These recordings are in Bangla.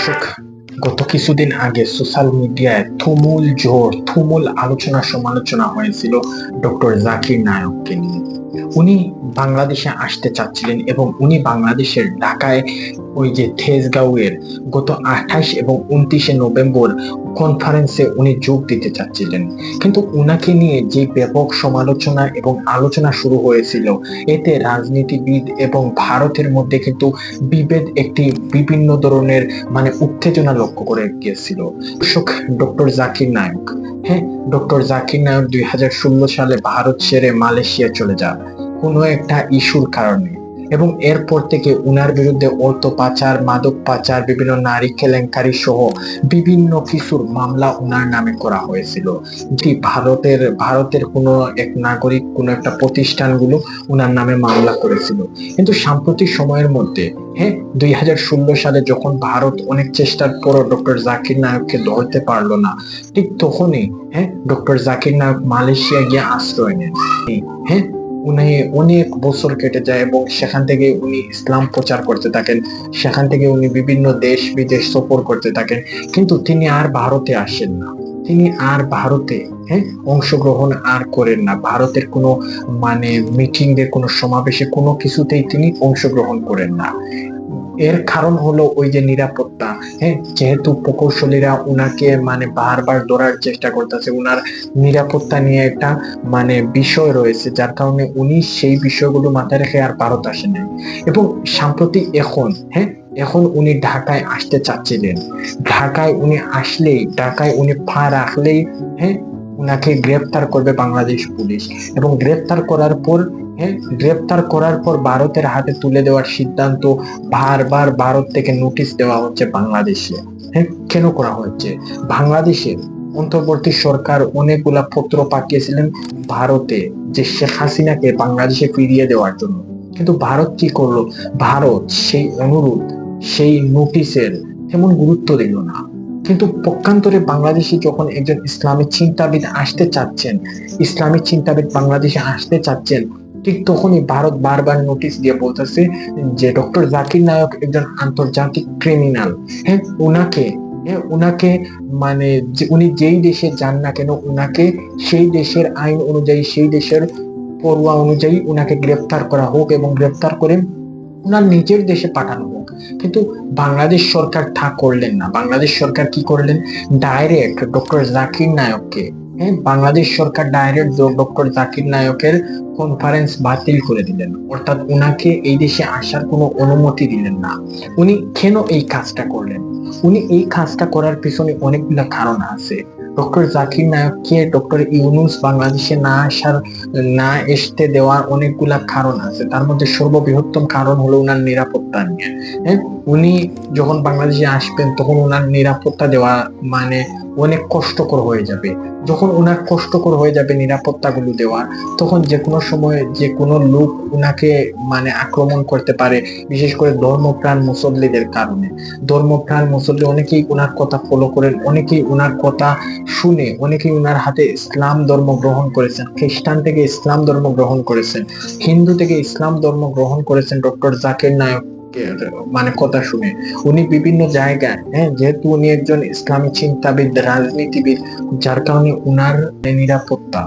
দর্শক, গত কিছুদিন আগে সোশ্যাল মিডিয়ায় থুমুল জোর থুমুল আলোচনা সমালোচনা হয়েছিল ডক্টর জাকির নায়ককে নিয়ে। উনি বাংলাদেশে আসতে চাচ্ছিলেন এবং উনি বাংলাদেশের ঢাকায় ওই যে থেজগাঁওয়ের গত আঠাশ এবং উনত্রিশে নভেম্বর কনফারেন্সে উনি যোগ দিতে চাচ্ছিলেন। কিন্তু উনাকে নিয়ে যে ব্যাপক সমালোচনা এবং আলোচনা শুরু হয়েছিল, এতে রাজনীতিবিদ এবং ভারতের মধ্যে কিন্তু বিভেদ একটি বিভিন্ন ধরনের মানে উত্তেজনা লক্ষ্য করে গিয়েছিল। দর্শক, ডক্টর জাকির নায়ক হ্যাঁ ডক্টর জাকির নায়ক দুই হাজার ষোলো সালে ভারত ছেড়ে মালয়েশিয়া চলে যান। কোনো একটা ইস্যুর কারণে। এবং এরপর থেকে উনার বিরুদ্ধে অর্থ পাচার মাদক পাচার বিভিন্ন নারী কেলেঙ্কারি সহ বিভিন্ন কিছুর মামলা উনার নামে করা হয়েছিল। যেটি ভারতের ভারতের কোনো এক নাগরিক, কোনো একটা প্রতিষ্ঠানগুলো উনার নামে মামলা করেছিল। কিন্তু সাম্প্রতিক সময়ের মধ্যে হ্যাঁ দুই হাজার ষোলো সালে যখন ভারত অনেক চেষ্টার পরও ডক্টর জাকির নায়ককে ধরতে পারল না, ঠিক তখনই হ্যাঁ ডক্টর জাকির নায়ক মালয়েশিয়া গিয়ে আশ্রয় নেন। হ্যাঁ উনি অনেক বছর কেটে যায় এবং সেখান থেকে উনি ইসলাম প্রচার করতে থাকেন। সেখান থেকে উনি বিভিন্ন দেশ বিদেশ সফর করতে থাকেন। কিন্তু তিনি আর ভারতে আসেন না। তিনি আর ভারতে হ্যাঁ অংশগ্রহণ আর করেন না। ভারতের কোনো মানে মিটিং এর কোনো সমাবেশে কোনো কিছুতেই তিনি অংশগ্রহণ করেন না। এর কারণ হলো ওই যে নিরাপত্তা হ্যাঁ? যেহেতু প্রকৌশলীরা উনাকে মানে বারবার ধরার চেষ্টা করতেছে, উনার নিরাপত্তা নিয়ে একটা মানে বিষয় রয়েছে, যার কারণে উনি সেই বিষয়গুলো মাথায় রেখে আর ভারত আসেন নাই। এবং সাম্প্রতিক এখন হ্যাঁ? এখন উনি ঢাকায় আসতে চাচ্ছিলেন। ঢাকায় উনি আসলেই, ঢাকায় উনি পা রাখলেই হ্যাঁ? উনাকে গ্রেপ্তার করবে বাংলাদেশ পুলিশ। এবং গ্রেপ্তার করার পর গ্রেপ্তার করার পর ভারতের হাতে তুলে দেওয়ার সিদ্ধান্ত বারবার ভারত থেকে নোটিশ দেওয়া হচ্ছে বাংলাদেশে। হ্যাঁ কেন করা হচ্ছে? বাংলাদেশের অন্তর্বর্তী সরকার অনেকগুলা পত্র পাঠিয়েছিলেন ভারতে যে শেখ হাসিনাকে বাংলাদেশে ফিরিয়ে দেওয়ার জন্য। কিন্তু ভারত কি করল? ভারত সেই অনুরোধ, সেই নোটিশের তেমন গুরুত্ব দিল না। কিন্তু পক্ষান্তরে বাংলাদেশে যখন একজন ইসলামিক চিন্তাবিদ আসতে চাচ্ছেন ইসলামিক চিন্তাবিদ বাংলাদেশে আসতে চাচ্ছেন ঠিক তখনই ভারত বারবার নোটিশ দিয়ে বলতেছে যে ডক্টর জাকির নায়ক একজন আন্তর্জাতিক ক্রিমিনাল হ্যাঁ উনাকে হ্যাঁ উনাকে মানে উনি যেই দেশে যান না কেন, উনাকে সেই দেশের আইন অনুযায়ী, সেই দেশের পড়ুয়া অনুযায়ী উনাকে গ্রেফতার করা হোক এবং গ্রেফতার করে উনার নিজের দেশে পাঠানো হোক। কিন্তু বাংলাদেশ সরকার তা করলেন না। বাংলাদেশ সরকার কি করলেন? ডাইরেক্ট ডক্টর জাকির নায়ককে বাংলাদেশ সরকার ডাইরেক্ট ডক্টর জাকির নায়কের কনফারেন্স বাতিল করে দিলেন। অর্থাৎ উনাকে এই দেশে আসার কোনো অনুমতি দিলেন না। উনি কেন এই কাজটা করলেন? উনি এই কাজটা করার পিছনে অনেকগুলো কারণ আছে। ডক্টর জাকির নায়ককে ডক্টর ইউনুস বাংলাদেশে না আসার, না আসতে দেওয়ার অনেকগুলা কারণ আছে। তার মধ্যে সর্ববৃহত্তম কারণ হলো উনার নিরাপত্তা নিয়ে। হ্যাঁ? উনি যখন বাংলাদেশে আসবেন, তখন উনার নিরাপত্তা দেওয়া মানে অনেক কষ্টকর হয়ে যাবে। যখন উনার কষ্টকর হয়ে যাবে নিরাপত্তাগুলো দেওয়া তখন যে কোনো সময় যে কোনো লোক উনাকে মানে আক্রমণ করতে পারে, বিশেষ করে ধর্মপ্রাণ মুসল্লিদের কারণে। ধর্মপ্রাণ মুসল্লি অনেকেই উনার কথা ফলো করেন, অনেকেই উনার কথা শুনে, অনেকেই উনার হাতে ইসলাম ধর্ম গ্রহণ করেছেন, খ্রিস্টান থেকে ইসলাম ধর্ম গ্রহণ করেছেন, হিন্দু থেকে ইসলাম ধর্ম গ্রহণ করেছেন ডক্টর জাকির নায়ক। মানে কথা শুনে। উনি বিভিন্ন জায়গায় হ্যাঁ যেহেতু উনি একজন ইসলামী চিন্তাবিদ, রাজনীতিবিদ, যার কারণে উনার নিরাপত্তা,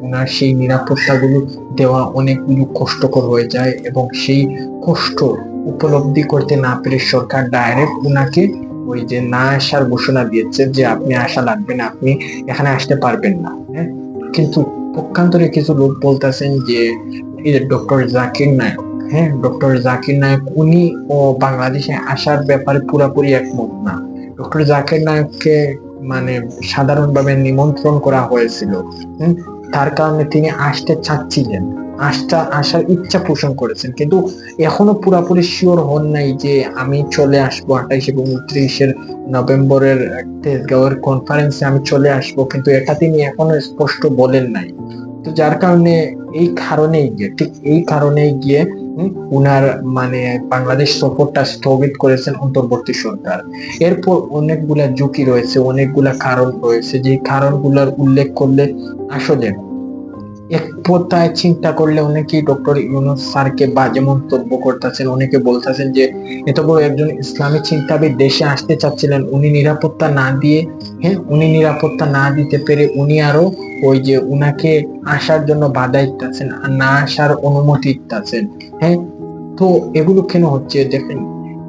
উনার সেই নিরাপত্তাগুলো দেওয়া অনেকগুলো কষ্টকর হয়ে যায় এবং সেই কষ্ট উপলব্ধি করতে না পেরে সরকার ডাইরেক্ট উনাকে ওই যে না আসার ঘোষণা দিয়েছে যে আপনি আসা লাগবে না, আপনি এখানে আসতে পারবেন না হ্যাঁ। কিন্তু পক্ষান্তরে কিছু লোক বলতেছেন যে ডক্টর জাকির নায়ক হ্যাঁ ডক্টর জাকির নায়ক, উনি ও বাংলাদেশে আসার ব্যাপারে পুরোপুরি একমত না। ডক্টর জাকির নায়ককে মানে সাধারণভাবে নিমন্ত্রণ করা হয়েছিল। তার কারণে তিনি আসতে চাচ্ছিলেন। আসটা আসার ইচ্ছা পোষণ করেছেন। কিন্তু এখনও পুরাপুরি শিওর হন নাই যে আমি চলে আসব আঠাইশ এবং উনত্রিশের নভেম্বরের তেজগাঁওয়ের কনফারেন্সে আমি চলে আসব। কিন্তু এটা তিনি এখনও স্পষ্ট বলেন নাই। তো যার কারণে এই কারণেই গিয়ে, ঠিক এই কারণেই গিয়ে উনার মানে বাংলাদেশ সফরটা স্থগিত করেছেন অন্তর্বর্তী সরকার। এরপর অনেকগুলা ঝুঁকি রয়েছে, অনেকগুলা কারণ রয়েছে। যে কারণগুলোর উল্লেখ করলে আসলে এক কথায় চিন্তা করলে অনেকেই ডক্টর ইউনুস স্যারকে বাজে মন্তব্য করতেছেন, অনেকে বলতেছেন যে, এত বড় একজন ইসলামী চিন্তাবিদ দেশে আসতে চাচ্ছিলেন, উনি নিরাপত্তা না দিয়ে হ্যাঁ উনি নিরাপত্তা না দিতে পেরে উনি আরও ওই যে উনাকে আসার জন্য বাধা দিতেছেন, আর না আসার অনুমতি দিতেছেন। হ্যাঁ তো এগুলো কেন হচ্ছে দেখেন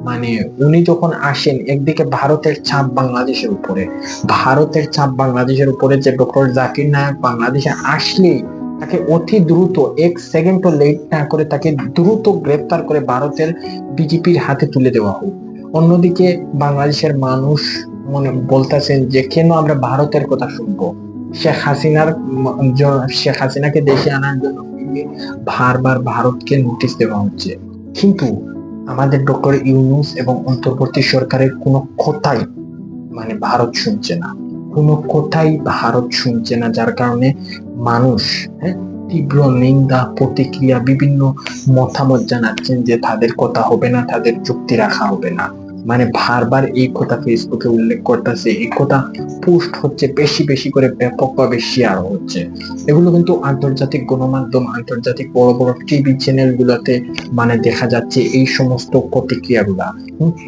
মানে উনি যখন আসেন, একদিকে ভারতের ছাপ বাংলাদেশের উপরে, ভারতের ছাপ বাংলাদেশের উপরে যে ডক্টর জাকির নায়ক বাংলাদেশে আসলে তাকে অতি দ্রুত, এক সেকেন্ডও লেট না করে তাকে দ্রুত গ্রেপ্তার করে ভারতের বিজেপির হাতে তুলে দেওয়া হোক। অন্যদিকে বাংলাদেশের মানুষ মনে বলতেছেন যে, কেন আমরা ভারতের কথা শুনব? শেখ হাসিনার শেখ হাসিনাকে দেশে আনার জন্য বারবার ভারতকে নোটিশ দেওয়া হচ্ছে। কিন্তু আমাদের ডক্টর ইউনুস এবং অন্তর্বর্তী সরকারের কোনো কথাই মানে ভারত শুনছে না। কোনো কথাই ভারত শুনছে না, যার কারণে মানুষ হ্যাঁ তীব্র নিন্দা, প্রতিক্রিয়া, বিভিন্ন মতামত জানাচ্ছেন যে তাদের কথা হবে না, তাদের চুক্তি রাখা হবে না। মানে বারবার এই কথা ফেসবুকে উল্লেখ করতেছে এই কথা পোস্ট হচ্ছে বেশি বেশি করে ব্যাপকভাবে শেয়ার হচ্ছে। এগুলো কিন্তু আন্তর্জাতিক গণমাধ্যম আন্তর্জাতিক বড় বড় টিভি চ্যানেল গুলোতে মানে দেখা যাচ্ছে এই সমস্ত প্রতিক্রিয়াগুলা।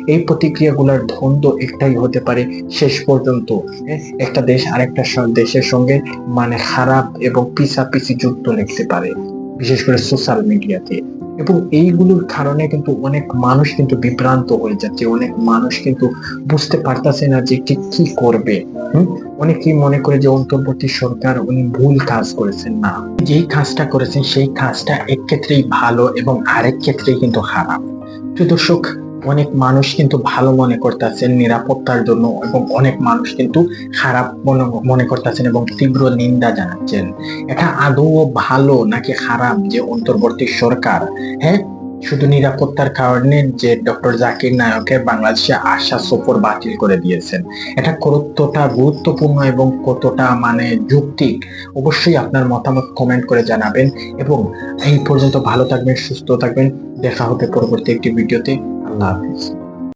এই প্রতিক্রিয়াগুলোর ধন্দ একটাই হতে পারে শেষ পর্যন্ত। হ্যাঁ, একটা দেশ আরেকটা দেশের সঙ্গে মানে খারাপ এবং পিছাপিছি যুদ্ধ লিখতে পারে বিশেষ করে সোশ্যাল মিডিয়াতে এবং এইগুলোর কারণে কিন্তু অনেক মানুষ কিন্তু বিভ্রান্ত হয়ে যাচ্ছে, অনেক মানুষ কিন্তু বুঝতে পারতেছে না যে ঠিক কি করবে অনেকেই মনে করে যে অন্তর্বর্তী সরকার উনি ভুল কাজ করেছেন, না। যেই কাজটা করেছেন, সেই কাজটা এক ক্ষেত্রেই ভালো এবং আরেক ক্ষেত্রেই কিন্তু খারাপ। প্রিয় দর্শক অনেক মানুষ কিন্তু ভালো মনে করতেছেন, নিরাপত্তার জন্য, এবং অনেক মানুষ কিন্তু খারাপ মনে করতেছেন এবং তীব্র নিন্দা জানাচ্ছেন। এটা আদৌ ভালো নাকি খারাপ যে অন্তর্বর্তী সরকার? হ্যাঁ শুধু নিরাপত্তার কারণে যে ডক্টর জাকির নায়কের বাংলাদেশে আসা সফর বাতিল করে দিয়েছেন। এটা কতটা গুরুত্বপূর্ণ এবং কতটা মানে যৌক্তিক? অবশ্যই আপনার মতামত কমেন্ট করে জানাবেন। এবং এই পর্যন্ত ভালো থাকবেন, সুস্থ থাকবেন। দেখা হবে পরবর্তী একটি ভিডিওতে। напис.